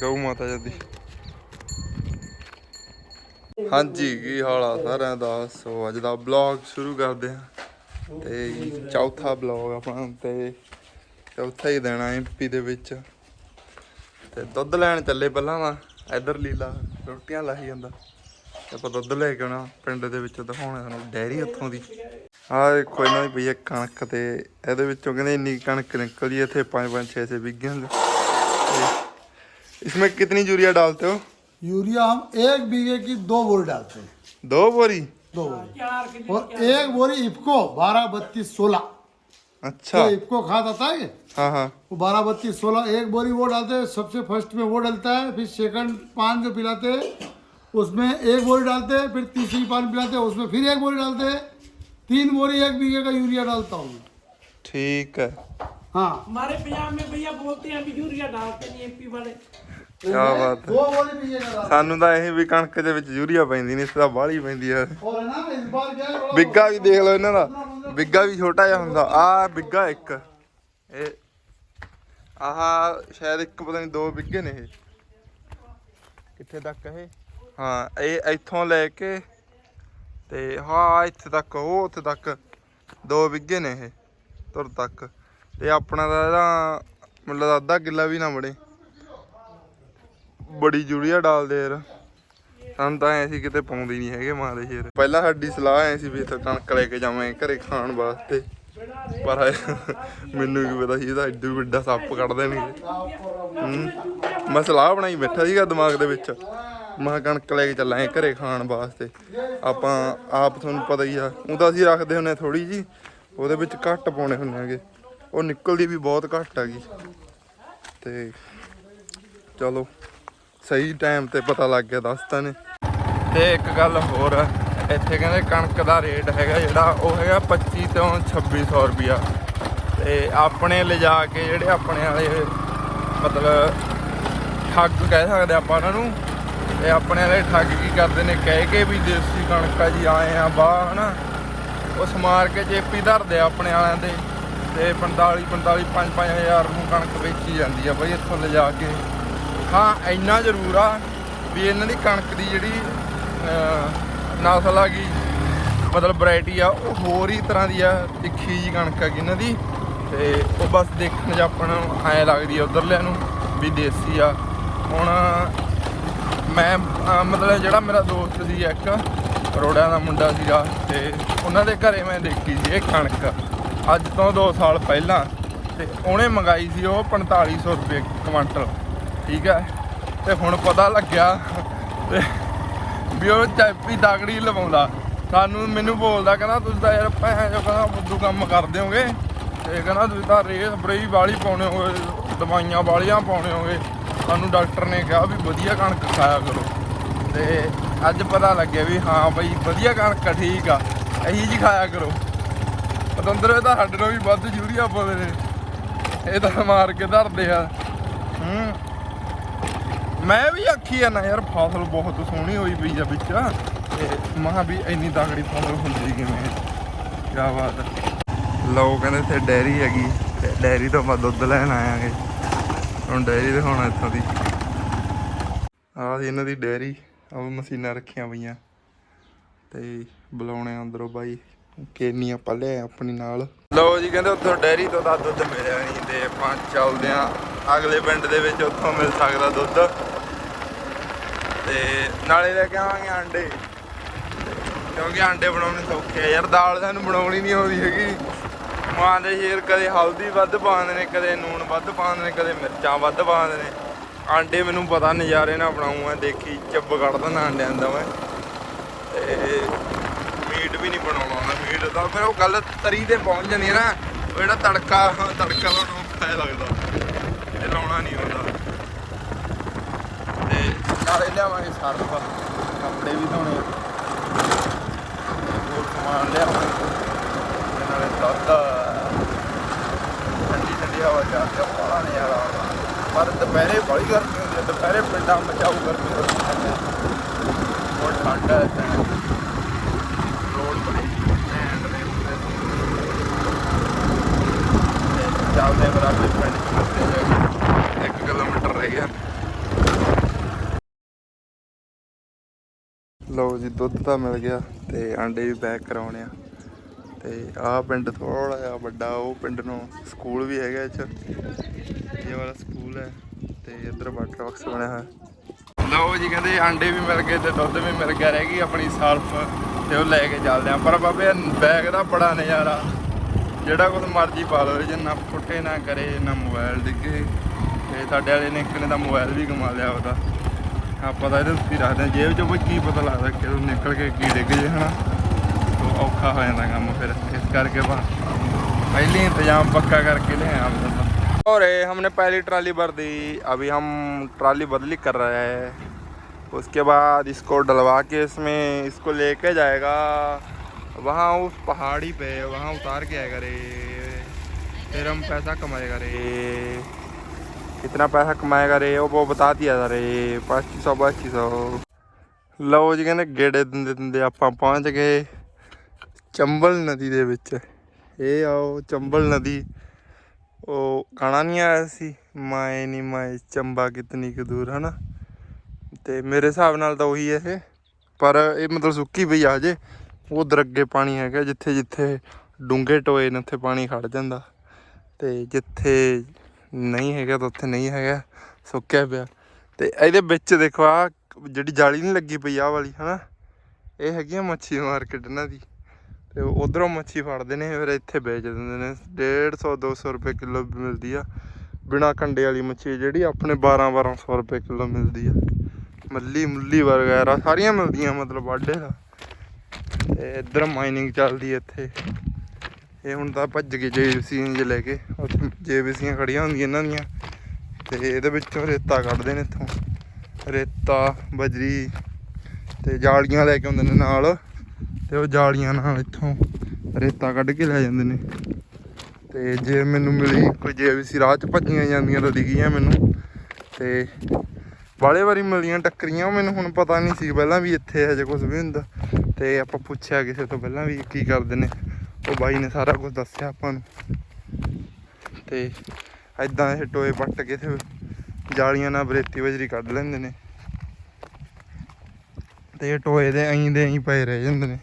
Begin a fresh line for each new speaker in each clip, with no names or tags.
ਗਊ ਮਾਤਾ ਜੀ ਦੀ? ਹਾਂਜੀ, ਕੀ ਹਾਲ ਆ ਸਾਰਿਆਂ ਦਾ? ਸੋ ਅੱਜ ਦਾ ਬਲੌਗ ਸ਼ੁਰੂ ਕਰਦੇ ਹਾਂ। ਤੇ ਚੌਥਾ ਬਲੌਗ ਆਪਣਾ ਤੇ ਚੌਥਾ ਹੀ ਦੇਣਾ ਐਮਪੀ ਦੇ ਵਿੱਚ। ਤੇ ਦੁੱਧ ਲੈਣ ਚੱਲੇ ਪਹਿਲਾਂ ਵਾ ਇਧਰ ਲੀਲਾ ਰੋਟੀਆਂ ਲਾਈ ਜਾਂਦਾ। ਤੇ ਆਪਾਂ ਦੁੱਧ ਲੈ ਕੇ ਆਉਣਾ, ਪਿੰਡ ਦੇ ਵਿੱਚ ਦਿਖਾਉਣਾ ਸਾਨੂੰ ਡੈਰੀ ਉੱਥੋਂ ਦੀ। ਆਹ ਦੇਖੋ, ਇਹਨਾਂ ਦੀ ਪਈ ਹੈ ਕਣਕ ਤੇ ਇਹਦੇ ਵਿੱਚੋਂ ਕਹਿੰਦੇ ਇੰਨੀ ਕਣਕ ਨਿਕਲਦੀ ਹੈ ਇੱਥੇ 5 5 6 6 बिघे इसमें कितनी यूरिया डालते हो?
यूरिया हम एक बीघे की दो बोरी डालते हैं।
दो बोरी?
दो बोरी। और एक बोरी इफको बारह बत्तीस सोलह
अच्छा।
जो इफको खाद आता है?
हाँ हाँ।
वो बारह बत्तीस सोलह एक बोरी वो डालते हैं सबसे फ़र्स्ट में वो डलता है फिर सेकंड पान जो पिलाते हैं उसमें एक बोरी डालते हैं फिर तीसरी पान पिलाते हैं उसमें फिर एक बोरी डालते हैं। तीन बोरी एक बीघे का यूरिया डालता हूँ
ठीक है।
हाँ।
हमारे पंजाब में भैया बोलते हैं अभी यूरिया डालते नहीं एमपी वाले।
ਕਿਆ ਬਾਤ ਹੈ। ਸਾਨੂੰ ਤਾਂ ਇਹ ਵੀ ਕਣਕ ਦੇ ਵਿੱਚ ਯੂਰੀਆ ਪੈਂਦੀ ਨਹੀਂ ਇਸ ਤਾਂ ਪੈਂਦੀ ਆ। ਬਿੱਗਾ ਵੀ ਦੇਖ ਲਓ ਇਹਨਾਂ ਦਾ। ਬਿੱਗਾ ਵੀ ਛੋਟਾ ਜਿਹਾ ਹੁੰਦਾ। ਆ ਬਿੱਗਾ ਇੱਕ। ਇਹ ਆਹ ਸ਼ਾਇਦ ਇੱਕ ਪਤਾ ਨਹੀਂ ਦੋ ਬਿੱਗੇ ਨੇ ਇਹ। ਕਿੱਥੇ ਤੱਕ ਇਹ? ਹਾਂ ਇਹ ਇੱਥੋਂ ਲੈ ਕੇ ਤੇ ਹਾਂ ਇੱਥੇ ਤੱਕ ਉਹ ਉੱਥੇ ਤੱਕ ਦੋ ਬਿੱਗੇ ਨੇ ਇਹ ਤੁਰ ਤੱਕ। ਤੇ ਆਪਣਾ ਤਾਂ ਇਹਦਾ ਮਤਲਬ ਅੱਧਾ ਕਿੱਲਾ ਵੀ ਨਾ ਬਣੇ ਬੜੀ ਯੂਰੀਆ ਡਾਲਦੇ ਯਾਰ। ਸਾਨੂੰ ਤਾਂ ਐ ਸੀ ਕਿਤੇ ਪਾਉਂਦੇ ਨਹੀਂ ਹੈਗੇ ਮਾਂ ਦੇ ਸ਼ੇਰ ਪਹਿਲਾਂ ਸਾਡੀ ਸਲਾਹ ਐ ਸੀ ਵੀ ਇੱਥੇ ਕਣਕ ਲੈ ਕੇ ਜਾਵਾਂਗੇ ਘਰੇ ਖਾਣ ਵਾਸਤੇ। ਪਰ ਮੈਨੂੰ ਕੀ ਪਤਾ ਸੀ ਇਹਦਾ ਐਡਾ ਵੱਡਾ ਸੱਪ ਕੱਢ ਦੇਣਗੇ। ਮੈਂ ਸਲਾਹ ਬਣਾਈ, ਬੈਠਾ ਸੀਗਾ ਦਿਮਾਗ ਦੇ ਵਿੱਚ। ਮੈਂ ਕਣਕ ਲੈ ਕੇ ਚੱਲਾਂ ਘਰੇ ਖਾਣ ਵਾਸਤੇ। ਆਪਾਂ ਆਪ ਤੁਹਾਨੂੰ ਪਤਾ ਹੀ ਆ ਉਹ ਤਾਂ ਅਸੀਂ ਰੱਖਦੇ ਹੁੰਨੇ ਥੋੜੀ ਜੀ ਉਹਦੇ ਵਿੱਚ ਘੱਟ ਪਾਉਣੇ ਹੁੰਨੇ ਹੈਗੇ। ਉਹ ਨਿਕਲਦੀ ਵੀ ਬਹੁਤ ਘੱਟ ਹੈਗੀ। ਤੇ ਚਲੋ। ਸਹੀ ਟਾਈਮ ਤੇ ਪਤਾ ਲੱਗ ਗਿਆ ਦੱਸਤਾ ਨੇ। ਤੇ ਇੱਕ ਗੱਲ ਹੋਰ ਆ, ਇੱਥੇ ਕਹਿੰਦੇ ਕਣਕ ਦਾ ਰੇਟ ਹੈਗਾ ਜਿਹੜਾ ਉਹ ਹੈਗਾ 25 ਤੋਂ 2600 ਰੁਪਿਆ ਤੇ ਆਪਣੇ ਲਿਜਾ ਕੇ ਜਿਹੜੇ ਆਪਣੇ ਵਾਲੇ ਮਤਲਬ ਠੱਗ ਕਹਿ ਸਕਦੇ ਆਪਾਂ ਉਹਨਾਂ ਨੂੰ ਤੇ ਆਪਣੇ ਵਾਲੇ ਠੱਗ ਕੀ ਕਰਦੇ ਨੇ ਕਹਿ ਕੇ ਵੀ ਦੇਸੀ ਕਣਕ ਆ ਜੀ ਆਏ ਆ ਬਾਹ ਹਨਾ। ਉਸ ਮਾਰ ਕੇ ਜੇਪੀ ਧਰਦੇ ਆ ਆਪਣੇ ਵਾਲਿਆਂ ਦੇ ਤੇ 45 45 5 5000 ਨੂੰ ਕਣਕ ਵੇਚੀ ਜਾਂਦੀ ਆ ਬਈ ਇੱਥੋਂ ਲਿਜਾ ਕੇ। ਹਾਂ, ਇੰਨਾ ਜ਼ਰੂਰ ਆ ਵੀ ਇਹਨਾਂ ਦੀ ਕਣਕ ਦੀ ਜਿਹੜੀ ਨਸਲ ਆ ਗਈ ਮਤਲਬ ਵੈਰਾਈਟੀ ਆ, ਉਹ ਹੋਰ ਹੀ ਤਰ੍ਹਾਂ ਦੀ ਆ, ਤਿੱਖੀ ਜੀ ਕਣਕ ਆ ਗੀ ਇਹਨਾਂ ਦੀ। ਤੇ ਉਹ ਬਸ ਦੇਖਣ 'ਚ ਆਪਾਂ ਨੂੰ ਐਂ ਲੱਗਦੀ ਆ ਉਧਰਲਿਆਂ ਨੂੰ ਵੀ ਦੇਸੀ ਆ। ਹੁਣ ਮੈਂ ਮਤਲਬ ਜਿਹੜਾ ਮੇਰਾ ਦੋਸਤ ਸੀ ਇੱਕ ਰੋੜਿਆਂ ਦਾ ਮੁੰਡਾ ਸੀਗਾ, ਤੇ ਉਹਨਾਂ ਦੇ ਘਰੇ ਮੈਂ ਦੇਖੀ ਸੀ ਇਹ ਕਣਕ। ਅੱਜ ਤੋਂ 2 ਸਾਲ ਪਹਿਲਾਂ, ਤੇ ਉਹਨੇ ਮੰਗਾਈ ਸੀ ਉਹ 4500 ਰੁਪਏ ਕੁਇੰਟਲ। ਠੀਕ ਹੈ। ਤੇ ਹੁਣ ਪਤਾ ਲੱਗਿਆ ਤੇ ਵੀ ਉਹ ਚਾਪੀ ਦਾਗੜੀ ਲਵਾਉਂਦਾ। ਸਾਨੂੰ ਮੈਨੂੰ ਬੋਲਦਾ, ਕਹਿੰਦਾ ਤੁਸੀਂ ਤਾਂ ਯਾਰ ਭੈਣ ਜੋ ਕਹਿੰਦਾ ਬੁੱਧੂ ਕੰਮ ਕਰਦੇ ਹੋਗੇ। ਤੇ ਕਹਿੰਦਾ ਤੁਸੀਂ ਤਾਂ ਰੇਸ ਬਰੇਈ ਵਾਲੀ ਪਾਉਣੇ ਹੋਗੇ, ਦਵਾਈਆਂ ਵਾਲੀਆਂ ਪਾਉਣੇ ਹੋਗੇ। ਸਾਨੂੰ ਡਾਕਟਰ ਨੇ ਕਿਹਾ ਵੀ ਵਧੀਆ ਕਣਕ ਖਾਇਆ ਕਰੋ। ਤੇ ਅੱਜ ਪਤਾ ਲੱਗਿਆ ਵੀ ਹਾਂ ਬਈ ਵਧੀਆ ਕਣਕ ਠੀਕ ਆ। ਇਹੀ ਜੀ ਖਾਇਆ ਕਰੋ। ਪਤੰਦਰ, ਇਹ ਤਾਂ ਸਾਡੇ ਨਾਲ ਵੀ ਵੱਧ ਯੂਰੀਆ ਪਾਉਂਦੇ ਨੇ। ਇਹ ਤਾਂ ਮਾਰ ਕੇ ਧਰਦੇ ਆ। ਹੂੰ। ਮੈਂ ਵੀ ਆਖੀ ਆ ਨਾ ਯਾਰ, ਫਸਲ ਬਹੁਤ ਸੋਹਣੀ ਹੋਈ ਪਈ ਆ ਵਿੱਚ। ਤੇ ਮਹਾ ਵੀ ਇੰਨੀ ਤਗੜੀ ਫਸਲ ਹੁੰਦੀ ਕਿਵੇਂ? ਕਿਆ ਬਾਤ ਲਓ ਕਹਿੰਦੇ ਇੱਥੇ ਡੈਰੀ ਹੈਗੀ। ਤੇ ਡੈਰੀ ਤੋਂ ਆਪਾਂ ਦੁੱਧ ਲੈਣ ਆਇਆਂਗੇ ਹੁਣ ਡੈਰੀ ਦਿਖਾਉਣਾ ਇੱਥੋਂ ਦੀ। ਆਹ ਸੀ ਇਹਨਾਂ ਦੀ ਡੈਰੀ। ਆਹ ਮਸ਼ੀਨਾਂ ਰੱਖੀਆਂ ਪਈਆਂ। ਤੇ ਬੁਲਾਉਣੇ ਆ ਅੰਦਰੋਂ ਬਾਈ। ਕੇਨੀ ਆਪਾਂ ਲੈ ਆਪਣੀ ਨਾਲ। ਲਓ ਜੀ ਕਹਿੰਦੇ ਉੱਥੋਂ ਡੈਰੀ ਤੋਂ ਤਾਂ ਦੁੱਧ ਮਿਲਿਆ ਨਹੀਂ ਤੇ ਆਪਾਂ ਚੱਲਦੇ ਆ ਅਗਲੇ ਪਿੰਡ ਦੇ ਵਿੱਚ ਉੱਥੋਂ ਮਿਲ ਸਕਦਾ ਦੁੱਧ। ਤੇ ਨਾਲੇ ਲੈ ਕੇ ਆਵਾਂਗੇ ਆਂਡੇ। ਕਿਉਂਕਿ ਆਂਡੇ ਬਣਾਉਣੇ ਸੌਖੇ ਆ ਯਾਰ, ਦਾਲ ਸਾਨੂੰ ਬਣਾਉਣੀ ਨਹੀਂ ਆਉਂਦੀ ਹੈਗੀ। ਮਾਂ ਦੇ ਸ਼ੇਰ ਕਦੇ ਹਲਦੀ ਵੱਧ ਪਾਉਂਦੇ ਨੇ, ਕਦੇ ਨੂਣ ਵੱਧ ਪਾਉਂਦੇ ਨੇ, ਕਦੇ ਮਿਰਚਾਂ ਵੱਧ ਪਾਉਂਦੇ ਨੇ। ਆਂਡੇ ਮੈਨੂੰ ਪਤਾ ਨਜ਼ਾਰੇ ਨਾਲ ਬਣਾਉਂਗਾ ਦੇਖੀ, ਚੱਬ ਕੱਢ ਦਿੰਦਾ ਆਂਡਿਆਂ ਦਾ ਮੈਂ। ਤੇ ਮੀਟ ਵੀ ਨਹੀਂ ਬਣਾਉਣਾ ਆਉਂਦਾ ਮੀਟ ਦਾ, ਫਿਰ ਉਹ ਗੱਲ ਤਰੀ ਤੇ ਪਹੁੰਚ ਜਾਂਦੀ ਹੈ ਨਾ, ਉਹ ਜਿਹੜਾ ਤੜਕਾ ਤੜਕਾ ਲਾਉਣਾ ਔਖਾ ਜਿਹਾ ਲੱਗਦਾ। ਇਹ ਲਾਉਣਾ ਨਹੀਂ ਆਉਂਦਾ। ਨਾਲੇ ਲਿਆਵਾਂਗੇ ਸਰਫ ਕੱਪੜੇ ਵੀ ਧੋਣੇ ਹੋਰ ਸਮਾਨ ਲਿਆਵਾਂਗੇ। ਤੇ ਨਾਲੇ ਦੁੱਧ। ਠੰਡੀ ਠੰਡੀ ਹਵਾ ਜਾ ਕੇ ਬੜਾ ਨਜ਼ਾਰਾ ਆਉਂਦਾ ਪਰ ਦੁਪਹਿਰੇ ਬੜੀ ਗਰਮੀ ਹੁੰਦੀ ਹੈ ਦੁਪਹਿਰੇ ਪਿੰਡਾਂ ਮਚਾਊ ਗਰਮੀ ਹੁੰਦੀ ਹੈ ਹੋਰ ਠੰਡ ਹੈ ਇੱਥੇ। ਰੋਡ ਬੜੇ ਐਂਡ ਦੇ ਉੱਤੇ ਤੇ ਚੱਲਦੇ ਆ ਫਿਰ ਆਪਣੇ ਪਿੰਡ ਚ ਉੱਤੇ ਜਾ ਕੇ 1 ਕਿਲੋਮੀਟਰ ਰਹਿ ਗਿਆ ਲਓ ਜੀ ਦੁੱਧ ਤਾਂ ਮਿਲ ਗਿਆ ਤੇ ਆਂਡੇ ਵੀ ਪੈਕ ਕਰਾਉਣੇ ਆ। ਤੇ ਆਹ ਪਿੰਡ ਥੋੜਾ ਜਿਹਾ ਵੱਡਾ, ਉਹ ਪਿੰਡ ਨੂੰ ਸਕੂਲ ਵੀ ਹੈਗਾ ਇੱਥੇ ਇਹ ਵਾਲਾ ਸਕੂਲ ਹੈ ਤੇ ਇੱਧਰ ਵਾਟਰ ਬਾਕਸ ਬਣਿਆ ਹੋਇਆ। ਲਓ ਜੀ, ਕਹਿੰਦੇ ਆਂਡੇ ਵੀ ਮਿਲ ਗਏ ਤੇ ਦੁੱਧ ਵੀ ਮਿਲ ਗਿਆ, ਰਹਿ ਗਈ ਆਪਣੀ ਸਾਲਫ ਤੇ ਉਹ ਲੈ ਕੇ ਚੱਲਦੇ ਆ। ਪਰ ਬਾਬੇ ਬੈਗ ਦਾ ਬੜਾ ਨਜ਼ਾਰਾ। ਜਿਹੜਾ ਕੁਝ ਮਰਜ਼ੀ ਪਾ ਲਓ ਜੇ ਨਾ ਫੁੱਟੇ ਨਾ ਕਰੇ, ਨਾ ਮੋਬਾਈਲ ਡਿੱਗੇ। ਤੇ ਸਾਡੇ ਵਾਲੇ ਨੇ ਇੱਕ ਨੇ ਤਾਂ ਮੋਬਾਈਲ ਵੀ ਕਮਾ ਲਿਆ ਉਹਦਾ। ਆਪਾਂ ਤਾਂ ਇਹਦੇ ਉੱਤੇ ਹੀ ਰੱਖਦੇ ਹਾਂ ਜੇਬ ਚੋਂ ਵੀ ਕੀ ਪਤਾ ਲੱਗਦਾ ਕਿ ਉਹ ਨਿਕਲ ਕੇ ਕੀ ਡਿੱਗ ਜੇ ਹਨਾ ਤੋ ਔਖਾ ਹੋ ਜਾਂਦਾ ਕੰਮ ਫਿਰ ਇਸ ਕਰਕੇ ਬਾ पहले इंतजाम पक्का करके ले आए हम लोग। और ये हमने पहली ट्राली भर दी अभी हम ट्राली बदली कर रहे हैं उसके बाद इसको डलवा के इसमें इसको लेके जाएगा वहाँ उस पहाड़ी पे वहाँ उतार के आएगा रे फिर हम पैसा कमाएगा रे कितना पैसा कमाएगा रे वो वो बता दिया था रे पच्चीस सौ पच्चीस सौ ਲਓ ਜੀ ਕਹਿੰਦੇ ਗੇੜੇ ਦਿੰਦੇ ਦਿੰਦੇ ਆਪਾਂ ਪਹੁੰਚ ਗਏ ਚੰਬਲ ਨਦੀ ਦੇ ਵਿੱਚ ਇਹ ਆਓ ਚੰਬਲ ਨਦੀ ਉਹ ਗਾਣਾ ਨਹੀਂ ਆਇਆ ਸੀ ਮਾਏ ਨੀ ਮਾਏ ਚੰਬਾ ਕਿਤਨੀ ਕੁ ਦੂਰ ਹਨਾ ਤੇ ਮੇਰੇ ਹਿਸਾਬ ਨਾਲ ਤਾਂ ਉਹੀ ਹੈ ਇਹ ਪਰ ਇਹ ਮਤਲਬ ਸੁੱਕੀ ਪਈ ਆ ਜੇ ਉਧਰ ਅੱਗੇ ਪਾਣੀ ਹੈਗਾ ਜਿੱਥੇ ਜਿੱਥੇ ਡੂੰਘੇ ਟੋਏ ਨੇ ਉੱਥੇ ਪਾਣੀ ਖੜ ਜਾਂਦਾ ਤੇ ਜਿੱਥੇ ਨਹੀਂ ਹੈਗਾ ਤਾਂ ਉੱਥੇ ਨਹੀਂ ਹੈਗਾ, ਸੁੱਕਿਆ ਪਿਆ। ਤੇ ਇਹਦੇ ਵਿੱਚ ਦੇਖੋ ਆ ਜਿਹੜੀ ਜਾਲੀ ਨਹੀਂ ਲੱਗੀ ਪਈ ਆ ਵਾਲੀ, ਹਨਾ? ਇਹ ਹੈਗੀ ਆ ਮੱਛੀ ਮਾਰਕੀਟ ਇਹਨਾਂ ਦੀ। ਤੇ ਉਧਰੋਂ ਮੱਛੀ ਫੜਦੇ ਨੇ, ਫਿਰ ਇੱਥੇ ਵੇਚ ਦਿੰਦੇ ਨੇ। 150 200 ਰੁਪਏ ਕਿਲੋ ਮਿਲਦੀ ਆ। ਬਿਨਾ ਕੰਡੇ ਵਾਲੀ ਮੱਛੀ ਜਿਹੜੀ ਆਪਣੇ 12 1200 ਰੁਪਏ ਕਿਲੋ ਮਿਲਦੀ ਆ। ਮੱਲੀ ਮੁੱਲੀ ਵਗੈਰਾ ਸਾਰੀਆਂ ਮਿਲਦੀਆਂ, ਮਤਲਬ ਵਾਢੇ ਦਾ। ਤੇ ਇੱਧਰ ਮਾਈਨਿੰਗ ਚੱਲਦੀ ਇੱਥੇ। ਇਹ ਹੁਣ ਤਾਂ ਭੱਜ ਗਏ ਜੇਬੀਸੀਆਂ ਜੇ ਲੈ ਕੇ। ਉੱਥੇ ਜੇਬੀਸੀਆਂ ਖੜੀਆਂ ਹੁੰਦੀਆਂ ਇਹਨਾਂ ਦੀਆਂ। ਤੇ ਇਹਦੇ ਵਿੱਚੋਂ ਰੇਤਾ ਕੱਢਦੇ ਨੇ ਇੱਥੋਂ। ਰੇਤਾ, ਬਜਰੀ ਤੇ ਜਾਲੀਆਂ ਲੈ ਕੇ ਆਉਂਦੇ ਨੇ ਨਾਲ। ਤੇ ਉਹ ਜਾਲੀਆਂ ਨਾਲ ਇੱਥੋਂ ਰੇਤਾ ਕੱਢ ਕੇ ਲੈ ਜਾਂਦੇ ਨੇ। ਤੇ ਜੇ ਮੈਨੂੰ ਮਿਲੀ ਕੋਈ ਜੇਬੀਸੀ ਰਾਹ 'ਚ ਭੱਜੀਆਂ ਜਾਂਦੀਆਂ ਤਾਂ ਦਿਖੀਆਂ ਮੈਨੂੰ। ਤੇ ਬਾਲੇ ਵਾਰੀ ਮਿਲੀਆਂ ਟੱਕਰੀਆਂ ਮੈਨੂੰ ਹੁਣ ਪਤਾ ਨਹੀਂ ਸੀ। ਪਹਿਲਾਂ ਵੀ ਇੱਥੇ ਹਜੇ ਕੁਝ ਵੀ ਹੁੰਦਾ। ਤੇ ਆਪਾਂ ਪੁੱਛਿਆ ਕਿਸੇ ਤੋਂ ਪਹਿਲਾਂ ਵੀ ਕੀ ਕਰਦੇ ਨੇ। ਉਹ ਬਾਈ ਨੇ ਸਾਰਾ ਕੁਝ ਦੱਸਿਆ ਆਪਾਂ ਨੂੰ। ਤੇ ਐਦਾਂ ਇਹ ਟੋਏ ਪੱਟ ਕੇ ਤੇ ਜਾਲੀਆਂ ਨਾਲ ਬਰੇਤੀ ਵਜਰੀ ਕੱਢ ਲੈਂਦੇ ਨੇ। ਤੇ ਟੋਏ ਦੇ ਐਂ ਦੇ ਐਂ ਪਏ ਰਹਿ ਜਾਂਦੇ ਨੇ।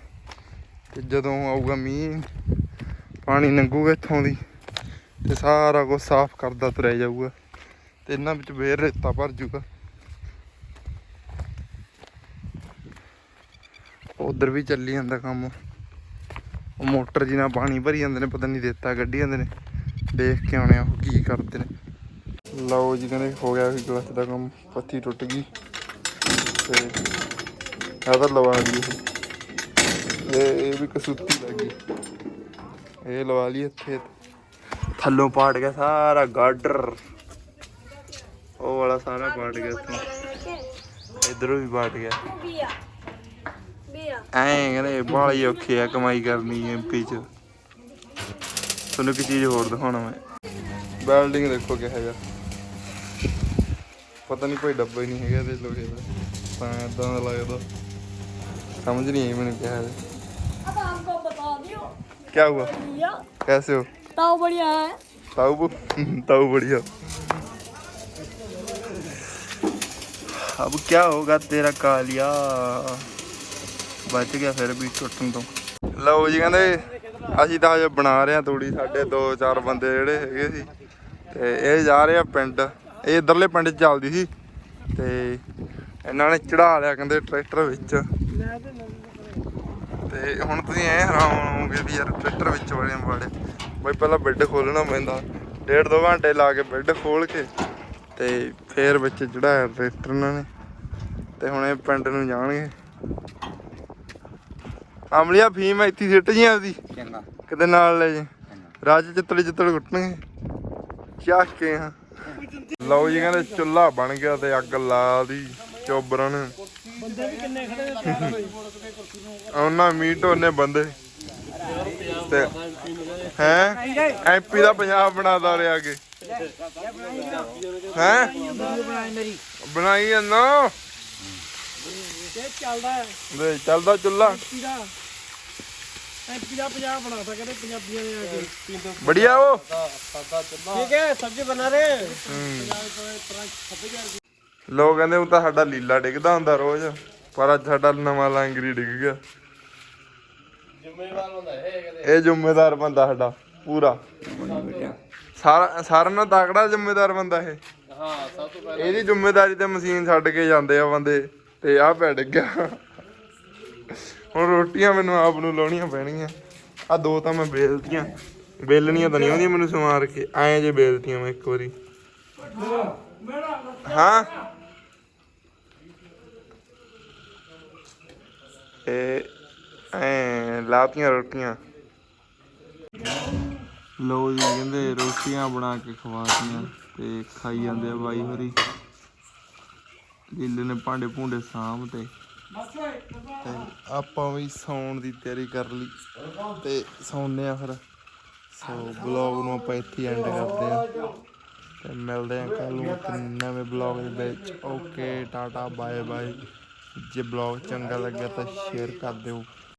ਤੇ ਜਦੋਂ ਆਊਗਾ ਮੀਂਹ, ਪਾਣੀ ਲੰਘੂਗਾ ਇੱਥੋਂ ਦੀ, ਤੇ ਸਾਰਾ ਕੁਝ ਸਾਫ਼ ਕਰਦਾ ਤੁਰਿਆ ਜਾਊਗਾ। ਤੇ ਇਹਨਾਂ ਵਿੱਚ ਫੇਰ ਰੇਤਾ ਭਰ ਜੂਗਾ। ਉਧਰ ਵੀ ਚੱਲੀ ਜਾਂਦਾ ਕੰਮ। ਉਹ ਮੋਟਰ ਜੀ ਨਾਲ ਪਾਣੀ ਭਰੀ ਜਾਂਦੇ ਨੇ, ਪਤਾ ਨਹੀਂ ਰੇਤਾ ਕੱਢੀ ਜਾਂਦੇ ਨੇ। ਦੇਖ ਕੇ ਆਉਣੇ ਆ ਉਹ ਕੀ ਕਰਦੇ ਨੇ। ਲਓ ਜੀ ਕਹਿੰਦੇ ਹੋ ਗਿਆ ਵੀ ਗਲਤ ਦਾ ਕੰਮ ਪੱਤੀ ਟੁੱਟ ਗਈ। ਤੇ ਇਹ ਤਾਂ ਲਵਾ ਲਈ ਇਹ ਇਹ ਵੀ ਕਸੂਤੀ ਲੱਗ ਗਈ। ਇਹ ਲਵਾ ਲਈ ਇੱਥੇ ਥੱਲੋਂ ਪਾੜ ਗਿਆ ਸਾਰਾ ਗਾਡਰ। ਉਹ ਵਾਲਾ ਸਾਰਾ ਪਾੜ ਗਿਆ ਇੱਥੋਂ। ਇਧਰੋਂ ਵੀ ਪਾੜ ਗਿਆ। ਐਂ ਕਹਿੰਦੇ ਬਾਲੀ ਔਖੀ ਆ ਕਮਾਈ ਕਰਨੀ ਐਮਪੀ ਚ ਤੁਹਾਨੂੰ ਇੱਕ ਚੀਜ਼ ਹੋਰ ਦਿਖਾਉਣਾ ਮੈਂ ਬਿਲਡਿੰਗ ਦੇਖੋ ਕਿਹੋ ਜਿਹਾ ਪਤਾ ਨਹੀਂ ਕੋਈ ਡੱਬਾ ਹੀ ਨਹੀਂ ਹੈਗਾ ਤੇ ਲੋਹੇ ਦਾ ਤਾਂ ਇਦਾਂ ਦਾ ਲੱਗਦਾ ਸਮਝ ਨਹੀਂ ਆਈ ਮੈਨੂੰ ਕਿਹਾ ਹੈ
अब हमको बता दियो
क्या हुआ
भैया
कैसे हो
ताऊ बढ़िया है
ताऊ ताऊ बढ़िया अब क्या होगा तेरा कालिया ਬਚ ਗਿਆ ਫਿਰ ਵੀ ਟੁੱਟਣ ਤੋਂ। ਲਓ ਜੀ ਕਹਿੰਦੇ ਅਸੀਂ ਤਾਂ ਹਜੇ ਬਣਾ ਰਹੇ ਆ ਤੂੜੀ, ਸਾਡੇ ਦੋ ਚਾਰ ਬੰਦੇ ਜਿਹੜੇ ਹੈਗੇ ਸੀ। ਤੇ ਇਹ ਜਾ ਰਹੇ ਆ ਪਿੰਡ। ਇਹ ਇਧਰਲੇ ਪਿੰਡ 'ਚ ਚੱਲਦੀ ਸੀ। ਤੇ ਇਹਨਾਂ ਨੇ ਚੜਾ ਲਿਆ ਕਹਿੰਦੇ ਟਰੈਕਟਰ ਵਿੱਚ। ਤੇ ਹੁਣ ਤੁਸੀਂ ਐ ਹੈਰਾਨ ਹੋਵੋਗੇ ਵੀ ਯਾਰ ਟਰੈਕਟਰ ਵਿੱਚ ਵਾਲੇ ਵਾਲੇ ਬਈ ਪਹਿਲਾਂ ਬੈੱਡ ਖੋਲਣਾ ਪੈਂਦਾ। ਡੇਢ ਦੋ ਘੰਟੇ ਲਾ ਕੇ ਬੈੱਡ ਖੋਲ ਕੇ ਤੇ ਫੇਰ ਵਿੱਚ ਚੜਾਇਆ ਟਰੈਕਟਰ ਇਹਨਾਂ ਨੇ। ਤੇ ਹੁਣ ਇਹ ਪਿੰਡ ਨੂੰ ਜਾਣਗੇ। ਅਮਲੀਆ ਫੀਮ ਇੱਥੇ ਸਿੱਟ ਜੀ ਆਪਦੀ
ਚੰਗਾ।
ਕਿਤੇ ਨਾਲ ਲੈ ਜੇ। ਰਾਜ ਚਿੱਤੜ ਚਿੱਤੜ ਕੁੱਟਣਗੇ। ਚੱਕ ਕੇ ਹਾਂ। ਲਓ ਜੀ ਕਹਿੰਦੇ ਚੁੱਲ੍ਹਾ ਬਣ ਗਿਆ ਤੇ ਅੱਗ ਲਾ ਦੀ ਚੋਬਰਨ।
ਬੰਦੇ ਵੀ ਕਿੰਨੇ ਖੜੇ ਨੇ ਸਾਰਾ ਕੋਈ
ਉਹਨਾਂ ਮੀਟ ਉਹਨੇ ਬੰਦੇ। ਤੇ ਹੈ? ਐਮਪੀ ਦਾ ਪੰਜਾਬ ਬਣਾਦਾ ਰਿਹਾ ਅੱਗੇ। ਹੈ? ਬਣਾਈ ਜਾਂਦਾ
ਇਹ ਚੱਲਦਾ ਹੈ।
ਵੇ ਚੱਲਦਾ ਚੁੱਲ੍ਹਾ।
ਐਮਪੀ ਦਾ ਪੰਜਾਬ ਬਣਾਤਾ ਕਹਿੰਦੇ ਪੰਜਾਬੀਆਂ ਨੇ ਆ ਕੇ।
ਬੜੀਆ ਉਹ।
ਠੀਕ ਹੈ ਸਬਜ਼ੀ ਬਣਾ ਰਹੇ।
ਲੋਕ ਕਹਿੰਦੇ ਉਹ ਤਾਂ ਸਾਡਾ ਲੀਲਾ ਡਿੱਗਦਾ ਹੁੰਦਾ ਰੋਜ਼ ਪਰ ਅੱਜ ਸਾਡਾ ਨਵਾਂ ਲਾਂਗਰੀ ਡਿੱਗ ਗਿਆ।
ਜ਼ਿੰਮੇਵਾਰ ਹੁੰਦਾ ਇਹ ਕਦੇ
ਇਹ ਜ਼ਿੰਮੇਦਾਰ ਬੰਦਾ ਸਾਡਾ ਪੂਰਾ। ਸਾਰਾ ਸਾਰਿਆਂ ਨਾਲ ਤਕੜਾ ਜ਼ਿੰਮੇਦਾਰ ਬੰਦਾ ਇਹ।
ਹਾਂ ਸਭ ਤੋਂ ਪਹਿਲਾਂ
ਇਹਦੀ ਜ਼ਿੰਮੇਵਾਰੀ ਤੇ ਮਸ਼ੀਨ ਛੱਡ ਕੇ ਜਾਂਦੇ ਆ ਬੰਦੇ। ਤੇ ਆਹ ਪੈ ਡਿੱਗਿਆ। ਹੁਣ ਰੋਟੀਆਂ ਮੈਨੂੰ ਆਪ ਨੂੰ ਲਾਉਣੀਆਂ ਪੈਣਗੀਆਂ। ਆ ਦੋ ਤਾਂ ਮੈਂ ਵੇਲਤੀਆਂ ਵੇਲਣੀਆਂ ਤਾਂ ਨਹੀਂ ਆਉਂਦੀਆਂ ਮੈਨੂੰ ਸਮਾਰ ਕੇ। ਐਂ ਜੇ ਵੇਲਤੀਆਂ ਮੈਂ ਇੱਕ ਵਾਰੀ। ਹਾਂ। ਇਹ ਐ ਲਾਤੀਆਂ ਰੋਟੀਆਂ। ਲੋ ਜੀ, ਕਹਿੰਦੇ ਰੋਟੀਆਂ ਬਣਾ ਕੇ ਖਵਾਤੀਆਂ ਤੇ ਖਾਈ ਜਾਂਦੇ ਆ ਬਾਈ ਹੋਰੀ। ਲੀਲੇ ਨੇ ਭਾਂਡੇ ਭੁੰਡੇ ਸਾਂਭ ਤੇ। ਆਪਾਂ ਵੀ ਸੌਣ ਦੀ ਤਿਆਰੀ ਕਰ ਲਈ। ਤੇ ਸੌਂਦੇ ਆ ਫਿਰ। ਸੋ ਬਲੌਗ ਨੂੰ ਆਪਾਂ ਇੱਥੇ ਐਂਡ ਕਰਦੇ ਆ। ਤੇ ਮਿਲਦੇ ਆ ਕੱਲ ਨੂੰ ਇੱਕ ਨਵੇਂ ਬਲੌਗ ਦੇ ਵਿੱਚ। ਓਕੇ ਟਾਟਾ ਬਾਏ ਬਾਏ ਜੇ ਬਲੌਗ ਚੰਗਾ ਲੱਗਿਆ ਤਾਂ ਸ਼ੇਅਰ ਕਰ ਦਿਓ।